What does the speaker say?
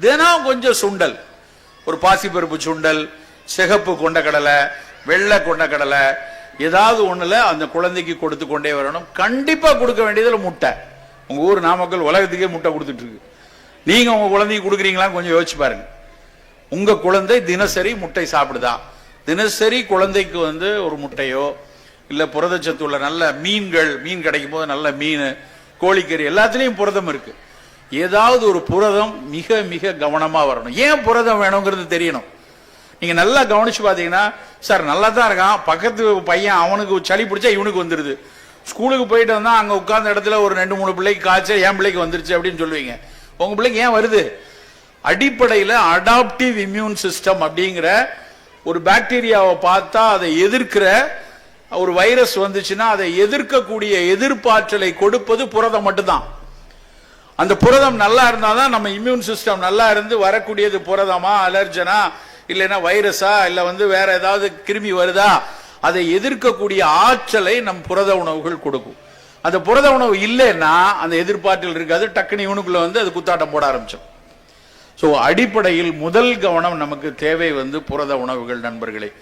தினம் கொஞ்சம் சுண்டல். ஒரு பாசிப்பருப்பு சுண்டல் சிகப்பு கொண்டக்கடலை வெள்ளை கொண்டக்கடலை ஏதாவது ஒண்ணுல அந்த குழந்தைக்கு கொடுத்து கொண்டே வரணும். கண்டிப்பா கொடுக்க வேண்டியதுல முட்டை. உங்க ஊர் நாமக்கல் உலகத்துக்கே முட்டை கொடுத்துட்டு இருக்கு. நீங்க உங்க குழந்தைக்கு கொடுக்குறீங்களான்னு கொஞ்சம் யோசிச்சு பாருங்க. உங்க குழந்தை தினசரி முட்டை சாப்பிடுதா? தினசரி குழந்தைக்கு வந்து ஒரு முட்டையோ இல்ல புரதச்சத்து உள்ள நல்ல மீன்கள் மீன் கிடைக்கும் போது நல்ல மீன் கோழிக்கறி எல்லாத்துலயும் புரதம் இருக்கு. ஏதாவது ஒரு புரதம் மிக மிக கவனமாக வரணும். ஏன் புரதம் வேணுங்கிறது தெரியணும். நீங்கள் நல்லா கவனித்து பார்த்தீங்கன்னா சார் நல்லா தான் இருக்கான். பக்கத்து பையன் அவனுக்கு சளி பிடிச்சா இவனுக்கு வந்துடுது ஸ்கூலுக்கு போயிட்டு வந்தால் அங்கே உட்கார்ந்த இடத்துல ஒரு ரெண்டு மூணு பிள்ளைக்கு காய்ச்சல் என் பிள்ளைக்கு வந்துருச்சு அப்படின்னு சொல்லுவீங்க. உங்கள் பிள்ளைக்கு ஏன் வருது? அடிப்படையில் அடாப்டிவ் இம்யூன் சிஸ்டம் அப்படிங்கிற ஒரு பாக்டீரியாவை பார்த்தா அதை எதிர்க்கிற ஒரு வைரஸ் வந்துச்சுன்னா அதை எதிர்க்கக்கூடிய எதிர்ப்பாற்றலை கொடுப்பது புரதம் மட்டும்தான். அந்த புரதம் நல்லா இருந்தால் தான் நம்ம இம்யூன் சிஸ்டம் நல்லா இருந்து வரக்கூடியது புரதமா அலர்ஜனா இல்லைன்னா வைரஸா இல்லை வந்து வேற ஏதாவது கிருமி வருதா? அதை எதிர்க்கக்கூடிய ஆற்றலை நம் புரத உணவுகள் கொடுக்கும். அந்த புரத உணவு இல்லைன்னா அந்த எதிர்ப்பாற்றல் இருக்காது. டக்குனு இவனுக்குள்ள வந்து அது குத்தாட்டம் போட ஆரம்பிச்சோம் ஸோ அடிப்படையில் முதல் கவனம் நமக்கு தேவை வந்து புரத உணவுகள் நண்பர்களே.